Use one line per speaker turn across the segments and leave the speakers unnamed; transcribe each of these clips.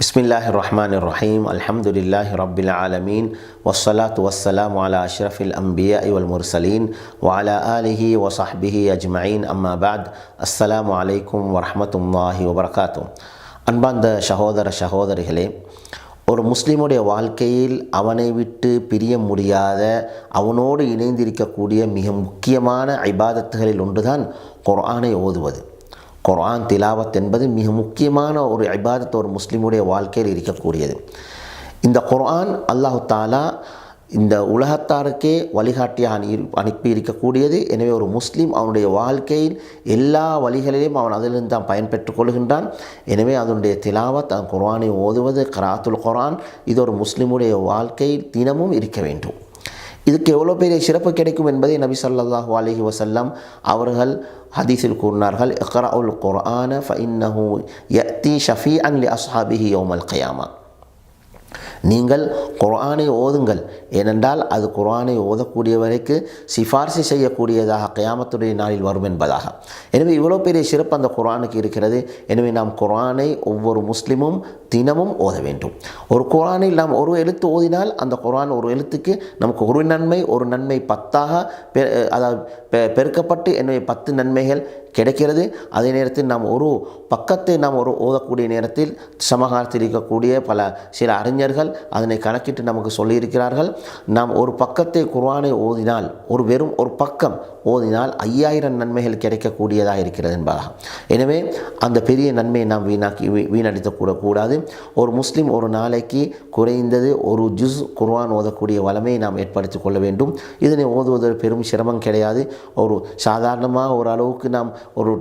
بسم الله الرحمن الرحيم الحمد لله رب العالمين والصلاة والسلام على أشرف الأنبياء والمرسلين وعلى آله وصحبه أجمعين أما بعد السلام عليكم ورحمة الله وبركاته அன்பார்ந்த சகோதர சகோதரிகளே ஒரு முஸ்லீமுடைய வாழ்க்கையில் அவனை விட்டு பிரிய முடியாத அவனோடு இணைந்திருக்கக்கூடிய மிக முக்கியமான ஐபாதத்துகளில் ஒன்றுதான் குர்ஆனை ஓதுவது குர்ஆன் திலாவத் என்பது மிக முக்கியமான ஒரு இபாதத் ஒரு முஸ்லீமுடைய வாழ்க்கையில் இருக்கக்கூடியது. இந்த குர்ஆன் அல்லாஹு தாலா இந்த உலகத்தாருக்கே வழிகாட்டியாக அணி அனுப்பி இருக்கக்கூடியது. எனவே ஒரு முஸ்லீம் அவனுடைய வாழ்க்கையில் எல்லா வழிகளிலும் அவன் அதிலிருந்து தான் பயன்பெற்றுக் கொள்கின்றான். எனவே அதனுடைய திலாவத் அந்த குர்ஆனை ஓதுவது கராத்துல் குர்ஆன் இது ஒரு முஸ்லீமுடைய வாழ்க்கையில் தினமும் இருக்க வேண்டும். இதுக்கு எவ்வளோ பெரிய சிறப்பு கிடைக்கும் என்பதை நபி ஸல்லல்லாஹு அலைஹி வஸல்லம் அவர்கள் ஹதீஸில் கூறினார்கள் இக்ரவுல் குர்ஆன ஃபஇன்னஹு யஅதி ஷஃபீஅன் லி அஸ்ஹாபிஹி யௌமல் கியாமா நீங்கள் குரானை ஓதுங்கள். ஏனென்றால் அது குர்ஆனை ஓதக்கூடியவரைக்கு சிபார்சு செய்யக்கூடியதாக கயாமத்துடைய நாளில் வரும் என்பதாக. எனவே இவ்வளோ பெரிய சிறப்பு அந்த குரானுக்கு இருக்கிறது. எனவே நாம் குரானை ஒவ்வொரு முஸ்லீமும் தினமும் ஓத வேண்டும். ஒரு குரானில் நாம் ஒரு எழுத்து ஓதினால் அந்த குரான் ஒரு எழுத்துக்கு நமக்கு ஒரு நன்மை ஒரு நன்மை பத்தாக பெ அதாவது பெ பெருக்கப்பட்டு எனவே பத்து நன்மைகள் கிடைக்கிறது. அதே நேரத்தில் நாம் ஒரு பக்கத்தை நாம் ஒரு ஓதக்கூடிய நேரத்தில் சமகாலத்தில் இருக்கக்கூடிய பல சில அறிஞர்கள் அதனை கணக்கிட்டு நமக்கு சொல்லியிருக்கிறார்கள். நாம் ஒரு பக்கத்தை குர்ஆனை ஓதினால் ஒரு வெறும் ஒரு பக்கம் ஓதினால் ஐயாயிரம் நன்மைகள் கிடைக்கக்கூடியதாக இருக்கிறது என்பதாகும் எனவே அந்த பெரிய நன்மையை நாம் வீணாக்கி வீணடித்து கூடக்கூடாது ஒரு முஸ்லீம் ஒரு நாளைக்கு குறைந்தது ஒரு ஜுஸ் குர்ஆன் ஓதக்கூடிய வளமையை நாம் ஏற்படுத்திக் கொள்ள வேண்டும். இதனை ஓதுவதற்கு பெரும் சிரமம் கிடையாது. ஒரு சாதாரணமாக ஒரு அளவுக்கு நாம் ஒரு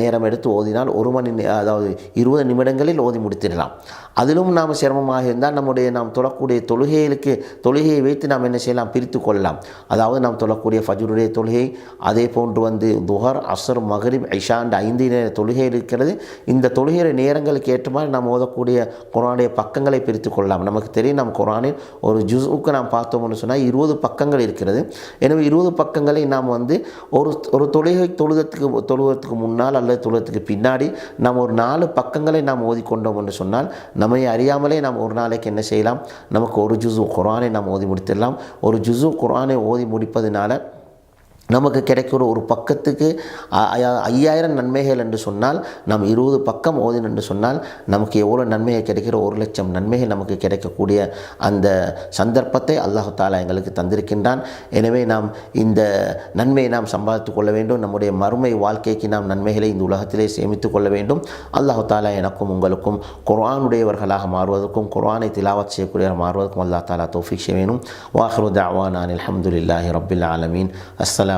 நேரம் எடுத்து ஓதினால் ஒரு மணி அதாவது இருபது நிமிடங்களில் ஓதி முடித்திடலாம். அதிலும் நாம் சிரமமாக இருந்தால் நம்முடைய நாம் தொழக்கூடிய தொழுகைகளுக்கு தொழுகையை வைத்து நாம் என்ன செய்யலாம்? பிரித்து கொள்ளலாம். அதாவது நாம் தொழக்கூடிய ஃபஜருடைய தொழுகை அதே போன்று வந்து துஹர் அசர் மகரிப் ஐஷாண்டு ஐந்து நேர தொழுகை இருக்கிறது. இந்த தொழுகை நேரங்களுக்கு ஏற்ற மாதிரி நாம் ஓதக்கூடிய குரானுடைய பக்கங்களை பிரித்து கொள்ளலாம். நமக்கு தெரியும் நாம் குரானில் ஒரு ஜுஸுக்கு நாம் பார்த்தோம்னு சொன்னால் இருபது பக்கங்கள் இருக்கிறது. எனவே இருபது பக்கங்களை நாம் வந்து ஒரு ஒரு தொழுகை தொழுதத்துக்கு தொழுவதற்கு முன்னால் அல்லது தொழுவதற்கு பின்னாடி நாம் ஒரு நாலு பக்கங்களை நாம் ஓதிக்கொண்டோம் என்று சொன்னால் நம்மை அறியாமலே நாம் ஒரு நாளைக்கு என்ன செய்யலாம்? நமக்கு ஒரு ஜுசு குரானை நாம் ஓதி முடித்திடலாம். ஒரு ஜுசு குரானை ஓதி முடிப்பதனால நமக்கு கிடைக்கிற ஒரு பக்கத்துக்கு ஐயாயிரம் நன்மைகள் என்று சொன்னால் நாம் இருபது பக்கம் ஓதின் என்று சொன்னால் நமக்கு எவ்வளோ நன்மைகள் கிடைக்கிற ஒரு லட்சம் நன்மைகள் நமக்கு கிடைக்கக்கூடிய அந்த சந்தர்ப்பத்தை அல்லாஹு தாலா எங்களுக்கு தந்திருக்கின்றான். எனவே நாம் இந்த நன்மையை நாம் சம்பாதித்து கொள்ள வேண்டும். நம்முடைய மறுமை வாழ்க்கைக்கு நாம் நன்மைகளை இந்த உலகத்திலே சேமித்து கொள்ள வேண்டும். அல்லாஹு தாலா எனக்கும் உங்களுக்கும் குர்ஆனுடையவர்களாக மாறுவதற்கும் குர்ஆனை திலாவத் செய்யக்கூடிய மாறுவதற்கும் அல்லா தாலா தோஃபிக் செய்ய வேணும். வாஹரு தாவான் அலமதுல்லாஹி ரபில் ஆலமீன். அஸ்லாம்